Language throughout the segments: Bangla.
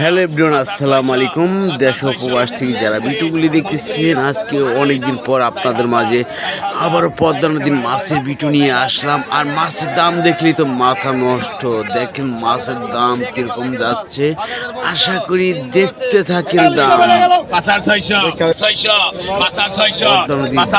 হ্যালো এভরিওয়ান আসসালামু আলাইকুম। দেশ ও প্রবাস থেকে যারা ভিডিওগুলি দেখতেছেন আজকে অনেকদিন পর আপনাদের মাঝে আবারও পদ্মা নদীর মাছের ভিটু নিয়ে আসলাম। আর মাছের দাম দেখলেই তো মাথা নষ্ট। দেখেন মাছের দাম কীরকম যাচ্ছে। আশা করি দেখতে থাকেন দাম। ছয়শো মাছ, মাছ,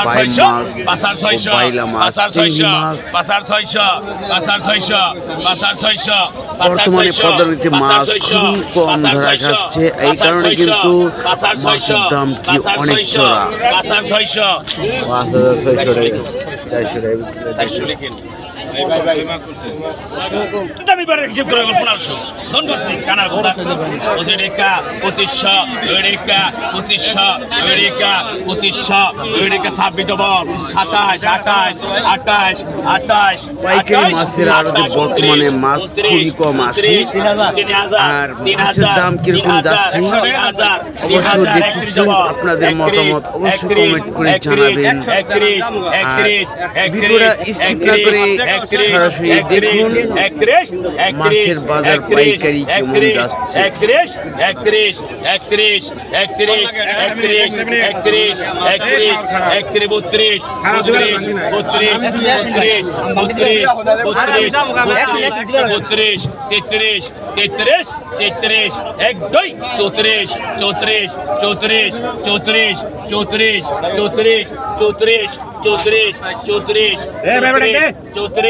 বর্তমানে পদ্মানদীতে মাছ খুবই কম ধরা যাচ্ছে এই কারণে কিন্তু মাছের দাম কি অনেক চড়া। পাঁচ হাজার ছয়শো টাকা। চারশো টাকা। দামি বারে হিসেব করে গেল পনেরোশো ধন কানার কথা পঁচিশ রেখা পঁচিশশো দুই রেখা পঁচিশশো দুই রেখা পঁচিশশো দুই রেখা ছাব্বিশ ডবল সাতাশ আঠাশ আঠাশ আঠাশ পাইকারি মাছের আড়তে বর্তমানে মাছ খুবই কম আসে। আর মাছের দাম কীরকম যাচ্ছে? অবশ্যই দেখতেছি আপনাদের মতামত অবশ্যই কমেন্ট করে জানাবেন। আর ভিডিওটা skip না করে সরাসরি দেখুন মাছের বাজার পাইকারি কেমন যাচ্ছে। একত্রিশ একত্রিশ একত্রিশ একত্রিশ একত্রিশ একত্রিশ একত্রিশ একত্রিশ বত্রিশ বত্রিশ বত্রিশ বত্রিশ বত্রিশ বত্রিশ বত্রিশ তেত্রিশ তেত্রিশ তেত্রিশ এক দুই চৌত্রিশ চৌত্রিশ চৌত্রিশ চৌত্রিশ চৌত্রিশ চৌত্রিশ চৌত্রিশ চৌত্রিশ চৌত্রিশ চৌত্রিশ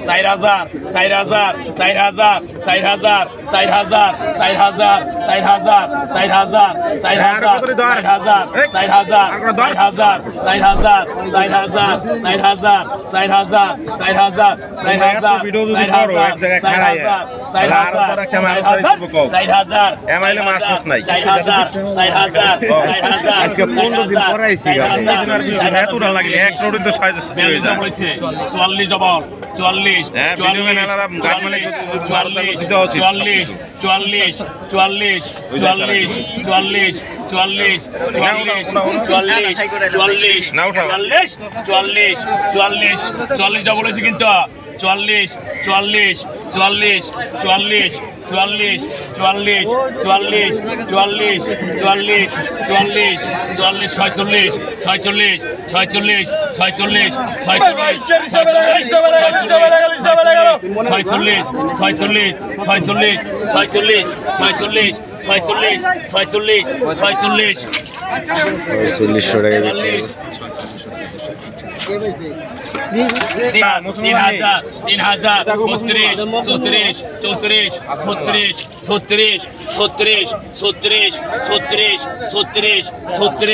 চার হাজার চার হাজার চার হাজার চার হাজার চার হাজার চার হাজার চার হাজার চার হাজার চার হাজার চার হাজার চার হাজার চার হাজার চার হাজার চার হাজার চার হাজার চার হাজার চার হাজার ভিডিও যদি চার করো, এক জায়গায় হাজার। চার হাজার চার হাজার এমাইলে মাছ টাছ নাই। চার হাজার চার হাজার চার হাজার আজকে পনেরো দিন পরে আইছি এত লাগলে এক রোডে তো সাইজ হয়ে যায় চুয়াল্লিশ চুয়াল্লিশ হ্যাঁ, চুয়াল্লিশ চুয়াল্লিশ চুয়াল্লিশ চুয়াল্লিশ চুয়াল্লিশ চুয়াল্লিশ চুয়াল্লিশ চুয়াল্লিশ চুয়াল্লিশ চুয়াল্লিশ। চুয়াল্লিশ চুয়াল্লিশ চুয়াল্লিশ চুয়াল্লিশ কিন্তু চুয়াল্লিশ চুয়াল্লিশ চুয়াল্লিশ চুয়াল্লিশ চুয়াল্লিশ চুয়াল্লিশ চুয়াল্লিশ চুয়াল্লিশ চুয়াল্লিশ চুয়াল্লিশ চুয়াল্লিশ ছয়চল্লিশ ছয়চল্লিশ ছয়চল্লিশ ছয়চল্লিশ ছয়চল্লিশ ছয়চল্লিশ ছয়চল্লিশ ছয়চল্লিশ ছয়চল্লিশ ছয়চল্লিশ ছয়চল্লিশ ছয়চল্লিশ ছয়চল্লিশ চল্লিশশো টাকা বিক্রি। হয়ে গেল। তিন হাজার তিন হাজার বত্রিশ চৌত্রিশ চৌত্রিশ ছত্রিশ ছত্রিশ ছত্রিশ ছত্রিশ ছত্রিশ ছত্রিশ ছত্রিশ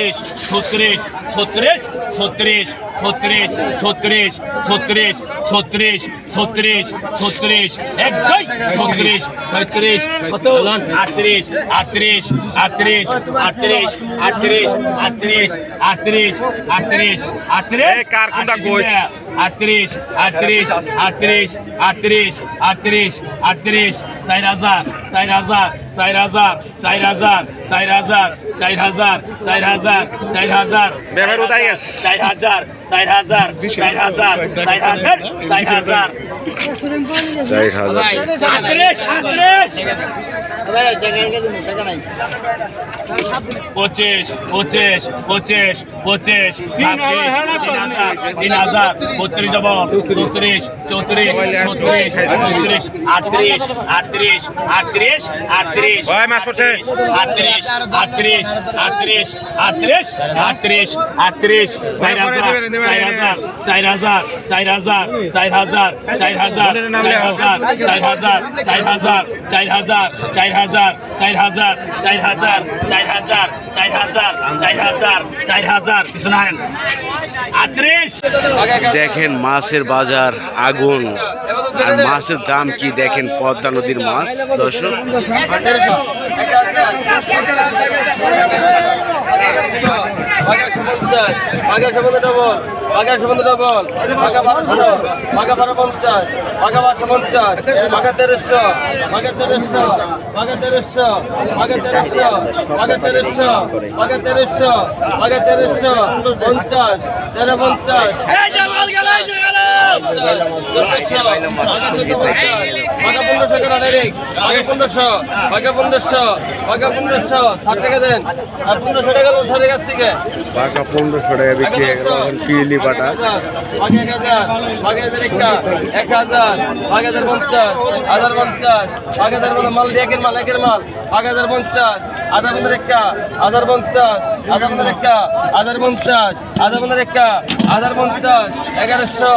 ছত্রিশ ছত্রিশ ছত্রিশ ছত্রিশ ছত্রিশ ছত্রিশ ছত্রিশ ছত্রিশ ছত্রিশ এক দুই ছত্রিশ ছত্রিশ কত আটত্রিশ আটত্রিশ আটত্রিশ আটত্রিশ আটত্রিশ আটত্রিশ আটত্রিশ আটত্রিশ আটত্রিশ এই কার কোনটা কইছ? আটত্রিশ আটত্রিশ আটত্রিশ আটত্রিশ আটত্রিশ আটত্রিশ চার হাজার চার হাজার চার হাজার চার হাজার চার হাজার চার হাজার চার হাজার চার হাজার। ব্যাপার উদাই গেছে। চার হাজার চার হাজার চার হাজার চার হাজার চার হাজার। চার হাজার। আটত্রিশ আটত্রিশ পঁচিশ পঁচিশ পঁচিশ পঁচিশ। তিন হাজার বত্রিশ ডবল চৌত্রিশ চৌত্রিশ চৌত্রিশ চৌত্রিশ আটত্রিশ আটত্রিশ আটত্রিশ আটত্রিশ ওই মাছ পড়ছে। আটত্রিশ আটত্রিশ আটত্রিশ আটত্রিশ আটত্রিশ আটত্রিশ চার হাজার চার হাজার চার হাজার চার হাজার চার হাজার চার হাজার চার হাজার চার হাজার চার হাজার চার হাজার চার হাজার চার হাজার চার হাজার চার হাজার চার হাজার কিছু না আটত্রিশ দেখেন মাছের বাজার আগুন আর মাছের দাম কি দেখেন পদ্মা নদীর মাছ? দর্শক বাগাশো পঞ্চাশ বাগাশো পঞ্চাশ ডবল বাগাশো পঞ্চাশ ডবল বাগা বারোশো বাগা বারো পঞ্চাশ বাগা বারোশো পঞ্চাশ বাগা তেরোশো বাগা তেরোশো বাগা তেরোশো বাগা তেরোশো বাগা তেরোশো বাগা তেরোশো বাগা তেরোশো পঞ্চাশ তেরো পঞ্চাশ পনেরোশো পনেরোশো বাগা পনেরোশো ষাট টাকা দেন আর পনেরোশো টাকা ষাটের কাছ থেকে বাঘা পনেরোশো টাকা বিক্রি হয়ে পিলি বাটা বাঘে এক হাজার একটা এক হাজার হাজার পঞ্চাশ হাজার পঞ্চাশ বাঘ হাজার মানে মাল দিয়ে একের মাল একের মাল বাঘ হাজার পঞ্চাশ আধা পনেরো একটা আধার পঞ্চাশ আধা পনেরো একটা আধার পঞ্চাশ আধা পনেরো একটা আধার পঞ্চাশ এগারোশো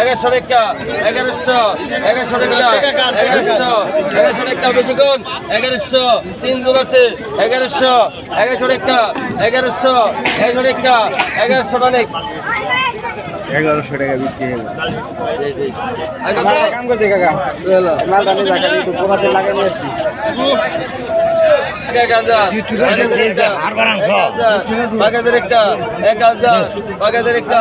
এগারোশো একটা এগারোশো এগারোশো একটা এগারোশো এগারোশো একটা বেশিক্ষণ এগারোশো তিন জন আছে এগারোশো এগারোশো একটা এগারোশো এগারোশো একটা এগারোশো অনেক এগারোশো টাকা বিক্রি হলো। কাকা মালটা নিয়ে রাখা কিন্তু পোকাতে এক হাজার আর বারাংশো বাগাদের একটা এক হাজার বাগাদের একটা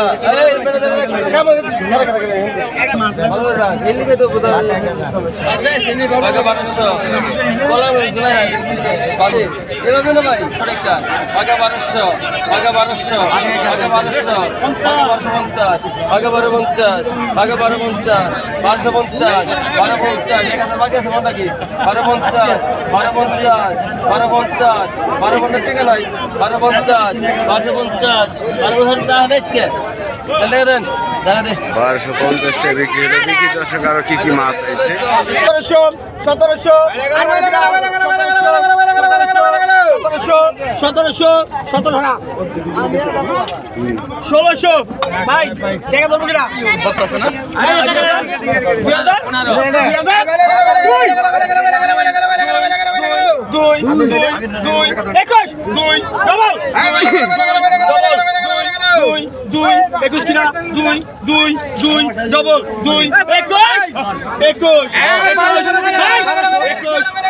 বারোশো পঞ্চাশ বারো পঞ্চাশ বারো পঞ্চাশ বারো পঞ্চাশ বারো পঞ্চাশ বারো বারো পঞ্চাশ বারো পঞ্চাশ টাকা নাই বারো পঞ্চাশ বারোশো পঞ্চাশ বারো পঞ্চাশ টাকা দেখছে বারোশো পঞ্চাশ টাকা বিক্রি হলো দেখি দর্শক আরও কি কি মাছ আছে সতেরোশো সতেরোশো সতেরোশো সতেরো টাকা ষোলোশো ভাই টাকা দেবো কিনা দুই দুই একুশ দুই ডবল দুই দুই একুশ কিনা দুই দুই দুই ডবল দুই একুশ একুশ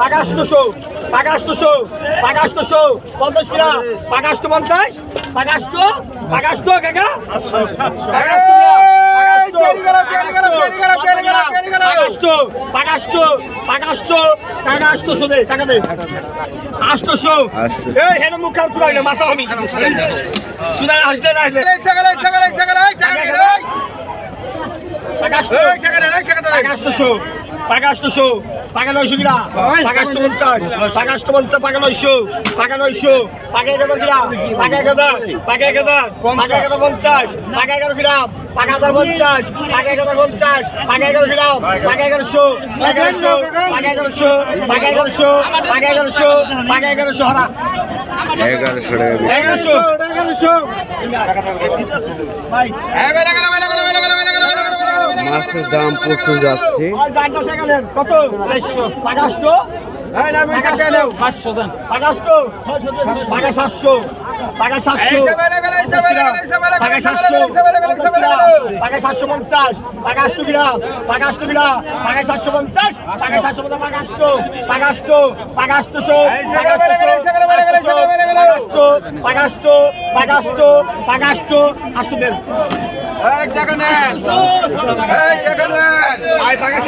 পাগাষ্টশো পাগাষ্টশো পাগাষ্টশো পঞ্চাশ কিনা পাগাষ্ট পঞ্চাশ পাগাষ্ট পাগাষ্ট কাকা পাকাশো পাকা নয়শো কিনা পাকাশো পঞ্চাশ পাকাশো পঞ্চাশ পাকা নয়শো পাকা নয়শো পাকা এগারো কিনা পাকা এক হাজার পাকা এক হাজার পাকা এক হাজার পঞ্চাশ পাকা এগারো কিনা পাগা হাজার পঞ্চাশ পাগা এগারো পঞ্চাশ পাগা এগারো কিনা পাগা এগারোশো এগারোশো পাগা এগারোশো পাগা এগারোশো পাগা এগারোশো পাগা এগারোশো হারা এগারোশো এগারোশো এগারোশো মাছের দাম প্রচুর যাচ্ছে কত পাঁচশো পাঁচশো পাঁচশো টাকা সাতশো টাকা সাতশো টাকা সাতশো পঞ্চাশ টাকা আটশো গ্রাম টাকা আটশো গ্রাম টাকা সাতশো পঞ্চাশ টাকা সাতশো পঞ্চাশ টাকা আটশো টাকা আটশো টাকা আটশোশো টাকা আটশো টাকা আটশো টাকা আটশো টাকা আটশো আটশো দেড় এক জায়গা নেন এক জায়গা নেন